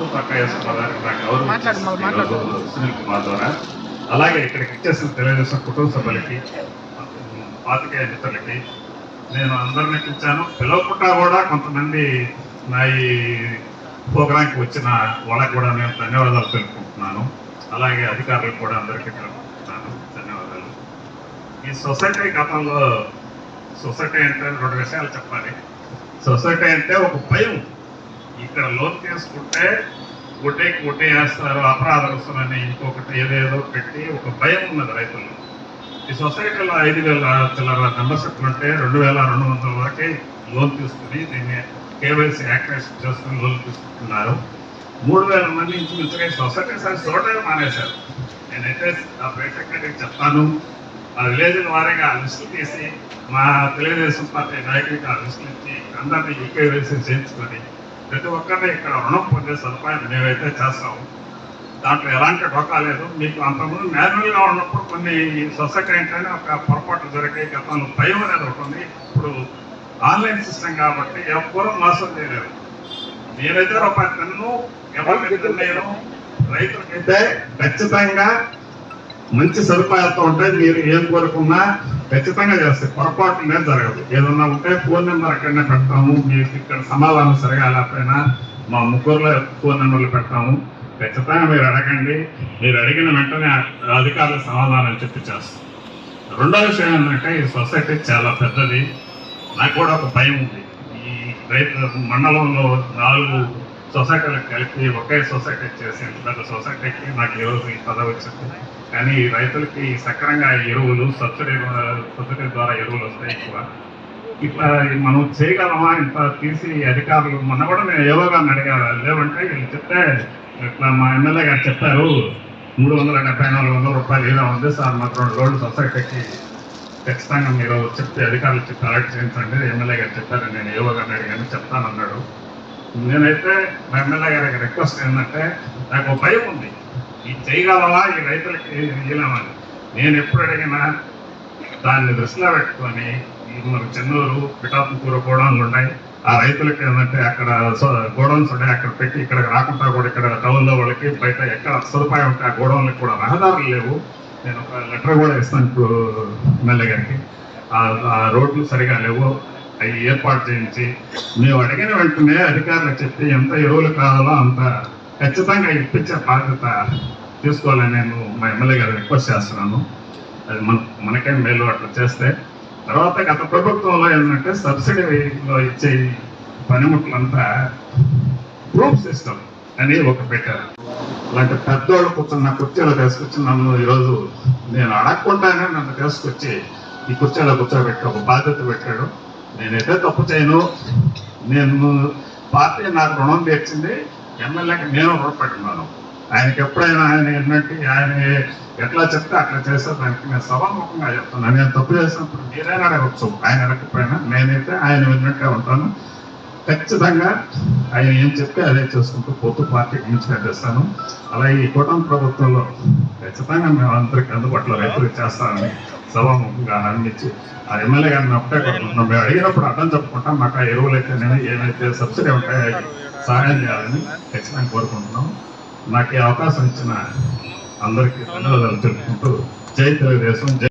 పక్క నాకు గౌరవం. ఈరోజు సునీల్ కుమార్ ద్వారా. అలాగే ఇక్కడికి ఇచ్చేసిన తెలుగుదేశం కుటుంబ సభ్యులకి పాతికేయ మిత్రులకి నేను అందరిని పిలిచాను. పిలవకుండా కూడా కొంతమంది నా ఈ ప్రోగ్రాంకి వచ్చిన వాళ్ళకి కూడా నేను ధన్యవాదాలు తెలుపుకుంటున్నాను. అలాగే అధికారులకు కూడా అందరికీ తెలుపుకుంటున్నాను. ధన్యవాదాలు. ఈ సొసైటీ గతంలో సొసైటీ అంటే రెండు విషయాలు చెప్పాలి. సొసైటీ అంటే ఒక భయం. ఇక్కడ లోన్ తీసుకుంటే ఒకటే ఒకటే వేస్తారు అపరాధ రుసుమని ఇంకొకటి ఏదేదో పెట్టి ఒక భయం ఉన్నది రైతుల్లో. ఈ సొసైటీలో ఐదు వేల చిల్లర మెంబర్షిప్ ఉంటే రెండు వేల రెండు వందల వరకే లోన్ తీసుకుని దీన్ని కేవైసీ యాక్టివేషన్ చేసుకుని లోన్ తీసుకుంటున్నారు. మూడు వేల మంది ఇంచుమించుగా ఈ సొసైటీ సార్ చూడటమే మానేశారు. నేనైతే ఆ ప్రైవేట్ చెప్తాను. ఆ విలేజ్ వారీగా ఆ లిస్టులు తీసి మా తెలుగుదేశం పార్టీ నాయకుడికి ఆ లిస్టులు ఇచ్చి అందరినీ ఈకేవైసీ చేయించుకొని ప్రతి ఒక్కరిని ఇక్కడ రుణం పొందే సదుపాయం మేమైతే చేస్తాము. దాంట్లో ఎలాంటి డోకా లేదు. మీకు అంతకుముందు మాన్యువల్గా ఉన్నప్పుడు కొన్ని సొసైటీ ఒక పొరపాటు జరిగే గతంలో భయం అనేది ఒకటి ఉంది. ఇప్పుడు ఆన్లైన్ సిస్టమ్ కాబట్టి ఎవ్వరూ మోసం చేయలేరు. నేనైతే రూపాయి తిన్ను ఎవరికి నేను రైతులకైతే ఖచ్చితంగా మంచి సదుపాయాలతో ఉంటే మీరు ఏం కోరుకున్నా ఖచ్చితంగా చేస్తే పొరపాటు అనేది జరగదు. ఏదన్నా ఉంటే ఫోన్ నెంబర్ అక్కడనే పెడతాము. మీకు ఇక్కడ సమాధానం సరిగా లేకపోయినా మా ముగ్గురులో ఫోన్ నెంబర్లు పెడతాము. ఖచ్చితంగా మీరు అడగండి. మీరు అడిగిన వెంటనే అధికారులకు సమాధానం చెప్పి చేస్తాం రెండో విషయం ఏంటంటే ఈ సొసైటీ చాలా పెద్దది. నాకు కూడా ఒక భయం ఉంది. ఈ రైతు మండలంలో నాలుగు సొసైటీలకు కలిపి ఒకే సొసైటీ చేసి పెద్ద సొసైటీకి నాకు ఈరోజు ఈ పదవి వచ్చింది. కానీ రైతులకి సక్రంగా ఎరువులు సబ్సిడీ సబ్సిడీ ద్వారా ఎరువులు వస్తాయి ఎక్కువ. ఇట్లా మనం చేయగలమా? ఇంత తీసి అధికారులు మొన్న కూడా నేను ఏవో గారిని అడిగారు లేవంటే వీళ్ళు చెప్తే ఇట్లా మా ఎమ్మెల్యే గారు చెప్పారు మూడు వందల డెబ్బై నాలుగు వందల రూపాయలు ఏదో ఉంది సార్ మాకు రెండు రోజులు సొసైటీకి ఖచ్చితంగా మీరు చెప్తే అధికారులు చెప్పి అలర్ట్ చేయించండి ఎమ్మెల్యే గారు చెప్పారు నేను ఏవో గారిని అడిగాను చెప్తానన్నాడు. నేనైతే మా ఎమ్మెల్యే గారికి రిక్వెస్ట్ ఏంటంటే నాకు ఒక భయం ఉంది. ఇది చేయగలవా ఈ రైతులకి చేయలేమని నేను ఎప్పుడు అడిగినా దాన్ని దృష్టిలో పెట్టుకొని మనకు చెన్నూరు పిఠాపుకూర గోడౌన్లు ఉన్నాయి. ఆ రైతులకి ఏంటంటే అక్కడ గోడౌన్స్ ఉన్నాయి. అక్కడ పెట్టి ఇక్కడ రాకుండా కూడా ఇక్కడ టౌన్లో వాళ్ళకి బయట ఎక్కడ సదుపాయం ఉంటే ఆ గోడౌన్లకు కూడా రహదారులు లేవు. నేను ఒక లెటర్ కూడా ఇస్తాను ఇప్పుడు ఎమ్మెల్యే గారికి. ఆ- ఆ రోడ్లు సరిగా లేవు. అవి ఏర్పాటు చేయించి మేము అడిగిన వెంటనే అధికారులకు చెప్పి ఎంత ఎరువులు కావాలో అంత ఖచ్చితంగా ఇప్పించే బాధ్యత తీసుకోవాలని నేను మా ఎమ్మెల్యే గారు రిక్వెస్ట్ చేస్తున్నాను. అది మన మనకే మేలు అట్లా చేస్తే. తర్వాత గత ప్రభుత్వంలో ఏంటంటే సబ్సిడీలో ఇచ్చే పనిముట్లంతా ప్రూఫ్ సిస్టమ్ అని ఒక పెట్టారు. అలాంటి పెద్దోళ్ళు కూర్చున్న కుర్చీలో తీసుకొచ్చి నన్ను ఈరోజు. నేను అడగకుండానే నన్ను తీసుకొచ్చి ఈ కుర్చీలో కూర్చోబెట్టి ఒక బాధ్యత పెట్టాడు. నేనైతే తప్పు చేయను. నేను పార్టీ నాకు రుణం తీర్చింది. ఎమ్మెల్యేకి నేను రుణపడుతున్నాను ఆయనకి ఎప్పుడైనా ఆయన ఏంటంటే ఆయన ఎట్లా చెప్తే అట్లా చేస్తే దానికి నేను సభాముఖంగా చెప్తున్నాను. నేను తప్పు చేసినప్పుడు మీరైనా అడగచ్చు ఆయన అడగకపోయినా నేనైతే ఆయన విన్నట్టే ఉంటాను. ఖచ్చితంగా ఆయన ఏం చెప్తే అదే చేసుకుంటూ పోతూ పార్టీకి నుంచి చేస్తాను. అలాగే ఈ కూటమి ప్రభుత్వంలో ఖచ్చితంగా మేము అందరికి అందుబాటులో రైతులకు చేస్తామని సభాముఖంగా హామీ ఆ ఎమ్మెల్యే గారిని ఒకటే కొట్టుకుంటున్నాం మేము అడిగినప్పుడు అర్థం చెప్పుకుంటాం. మాకు ఆ ఎరువులు అయితే నేను ఏమైతే సబ్సిడీ ఉంటాయో సహాయం చేయాలని ఖచ్చితంగా కోరుకుంటున్నాం. నాకు ఈ అవకాశం ఇచ్చిన అందరికీ ధన్యవాదాలు తెలుపుకుంటూ జై తెలుగుదేశం జై